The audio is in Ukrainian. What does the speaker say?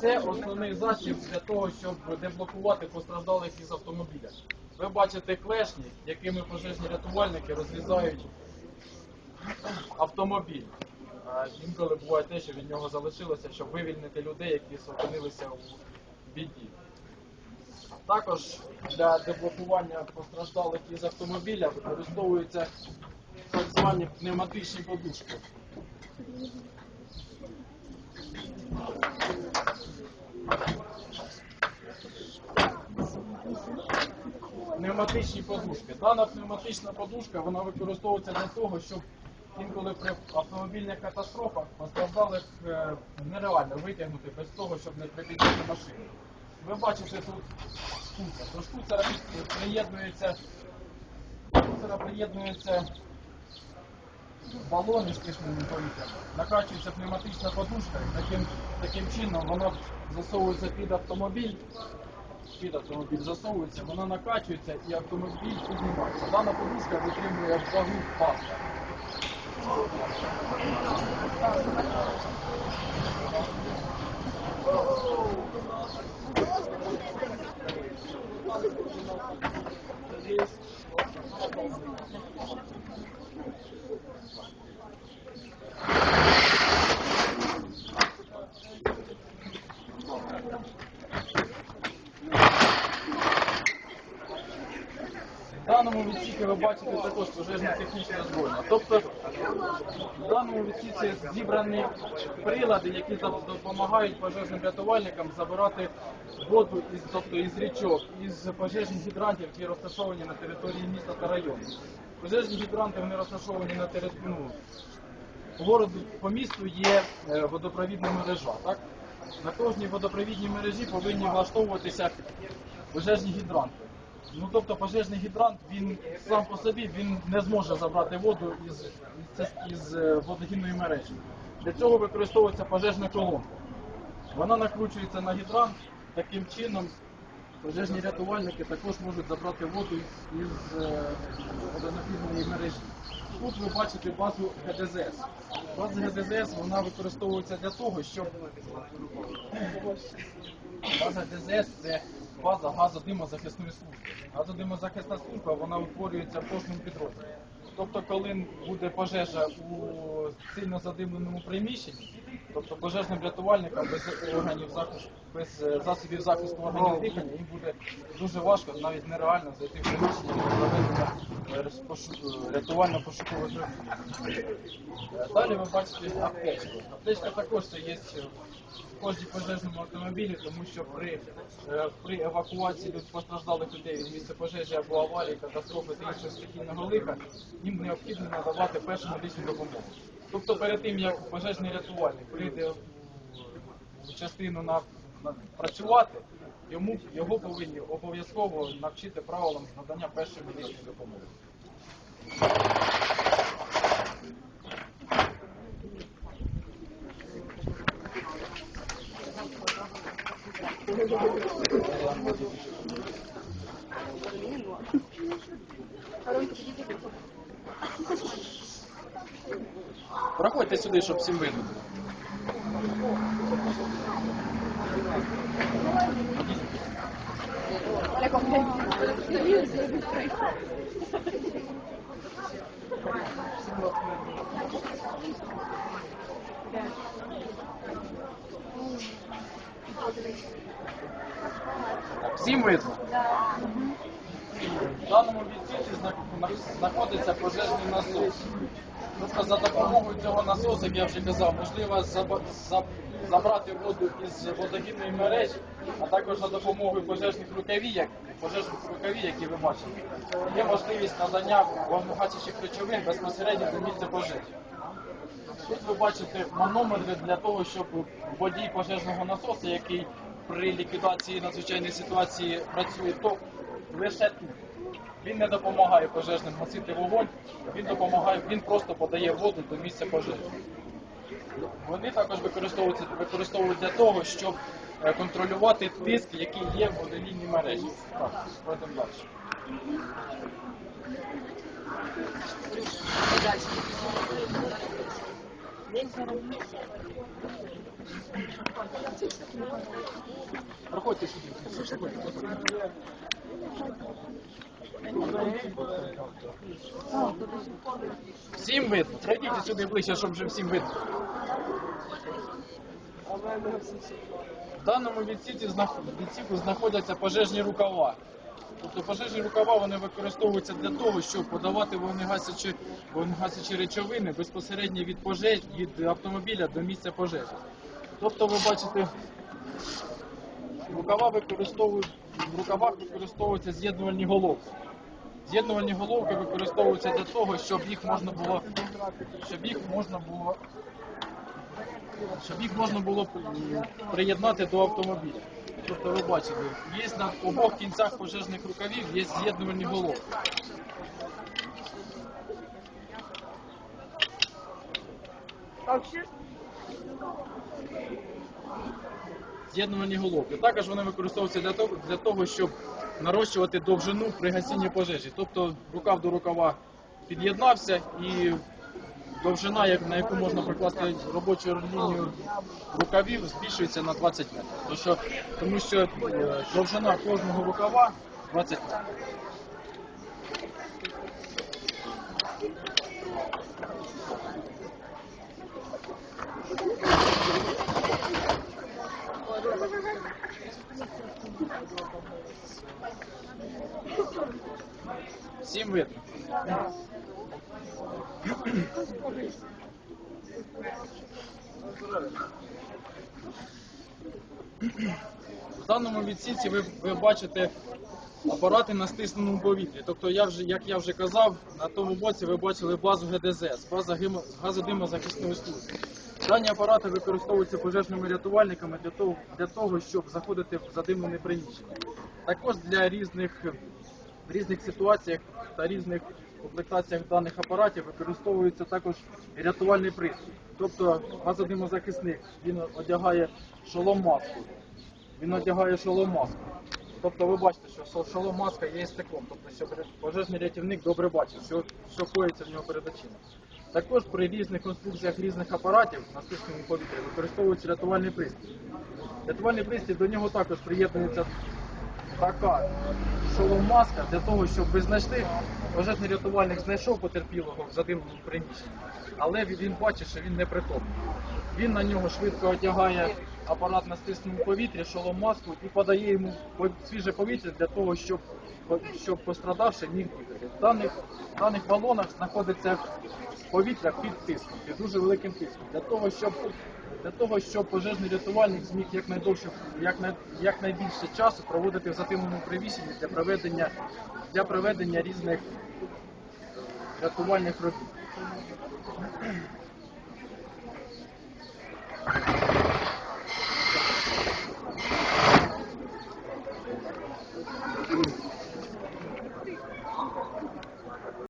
Це основний засіб для того, щоб деблокувати постраждалих із автомобіля. Ви бачите клешні, якими пожежні рятувальники розрізають автомобіль. Інколи буває те, що від нього залишилося, щоб вивільнити людей, які опинилися у біді. Також для деблокування постраждалих із автомобіля використовуються так звані пневматичні подушки. Пневматичні подушки. Дана пневматична подушка вона використовується для того, щоб інколи при автомобільних катастрофах постраждалих е, нереально витягнути без того, щоб не припідняти машину. Ви бачите тут штуцер. До штуцера приєднується, штуцера приєднується балони з кисневим повітрям, накачується пневматична подушка, і таким, таким чином вона засовується під автомобіль, під автомобіль засовується, вона накачується і автомобіль піднімається. Дана подушка витримує вагу паска. В даному бачите також пожежно-технічне озброєння. Тобто в даному відсіці зібрані прилади, які допомагають пожежним рятувальникам забирати воду із, тобто із річок, із пожежних гідрантів, які розташовані на території міста та району. Пожежні гідранти вони розташовані на території. Ну, городу по місту є е, водопровідна мережа. Так? На кожній водопровідній мережі повинні влаштовуватися пожежні гідранти. Ну тобто пожежний гідрант він сам по собі він не зможе забрати воду із, із, із е, водогінної мережі. Для цього використовується пожежна колонка. Вона накручується на гідрант, таким чином пожежні рятувальники також можуть забрати воду із, із е, мережі. Тут ви бачите базу ГДЗС. База ГДЗС вона використовується для того, щоб база ГДЗС це база газодимозахисної служби. Газодимозахисна служба вона утворюється в кожному підрозділі. Тобто, коли буде пожежа у сильно задимленому приміщенні, тобто пожежним рятувальникам без органів захисту, без е, засобів захисту органів дихання, їм буде дуже важко, навіть нереально зайти в приміщення для проведення е, е, рятувально-пошукових робіт. Далі ви бачите аптечку. Аптечка також це є в кожній пожежному автомобілі, тому що при, при евакуації люд- постраждалих людей від місця пожежі або аварії, катастрофи та іншого стихійного лиха, їм необхідно надавати першу медичну допомогу. Тобто перед тим, як пожежний рятувальник прийде в частину на, на працювати, йому його повинні обов'язково навчити правилам надання першої медичної допомоги. Проходьте сюди, щоб всім видно. Всім видно. В даному відсіці знаходиться пожежний насос. Тобто за допомогою цього насосу, як я вже казав, можливо забрати воду із водогінної мережі, а також за допомогою пожежних рукавіяк, пожежних рукавій, які ви бачите, є можливість надання вогнегасячих речовин безпосередньо до місця пожежі. Тут ви бачите манометри для того, щоб водій пожежного насосу, який при ліквідації надзвичайної ситуації працює, то лише тут. Він не допомагає пожежним гасити вогонь, він допомагає, він просто подає воду до місця пожежі. Вони також використовуються використовують для того, щоб е, контролювати тиск, який є в водолійній мережі. Так, пройдемо далі. Проходьте сюди. Всім видно. Пройдіть сюди ближче, щоб вже всім видно. В даному відсіці відсіку знаходяться пожежні рукава. Тобто пожежні рукава вони використовуються для того, щоб подавати вогнегасячі, вогнегасячі речовини безпосередньо від пожеж від автомобіля до місця пожежі. Тобто ви бачите, рукава використовують, в рукавах використовуються з'єднувальні головки. З'єднувальні головки використовуються для того, щоб їх можна було, щоб їх можна було, щоб їх можна було приєднати до автомобіля. Тобто ви бачите, є на обох кінцях пожежних рукавів є з'єднувальні головки. З'єднувальні головки. Також вони використовуються для того, для того, щоб нарощувати довжину при гасінні пожежі. Тобто рукав до рукава під'єднався і довжина, на яку можна прикласти робочу лінію рукавів, збільшується на 20 метрів. Тому що, е, довжина кожного рукава 20 метрів. Видно. В даному відсіці ви, ви бачите апарати на стисненому повітрі. Тобто, я вже, як я вже казав, на тому боці ви бачили базу ГДЗ, база газодимозахисної служби. Дані апарати використовуються пожежними рятувальниками для того, для того, щоб заходити в задимлене приміщення. Також для різних, в різних ситуаціях та різних комплектаціях даних апаратів використовується також рятувальний пристрій. Тобто газодимозахисник він одягає шолом маску. Він одягає шолом маску. Тобто ви бачите, що шо- шолом маска є стеклом, тобто щоб пожежний рятівник добре бачив, що, що коїться в нього перед очима. Також при різних конструкціях різних апаратів на стисненому повітрі використовується рятувальний пристрій. Рятувальний пристрій до нього також приєднується така шолом-маска для того, щоб ви знайшли, пожежний рятувальник знайшов потерпілого в задимленому приміщенні, але він- бачить, що він не притомний. Він на нього швидко одягає апарат на стисненому повітрі, шолом-маску і подає йому свіже повітря для того, щоб, щоб пострадавший міг дихати. В даних, в даних балонах знаходиться повітря під тиском, під дуже великим тиском. Для того, щоб для того, щоб пожежний рятувальник зміг якнайдовше, якнай, якнайбільше часу проводити в затимному приміщенні для проведення, для проведення різних рятувальних робіт.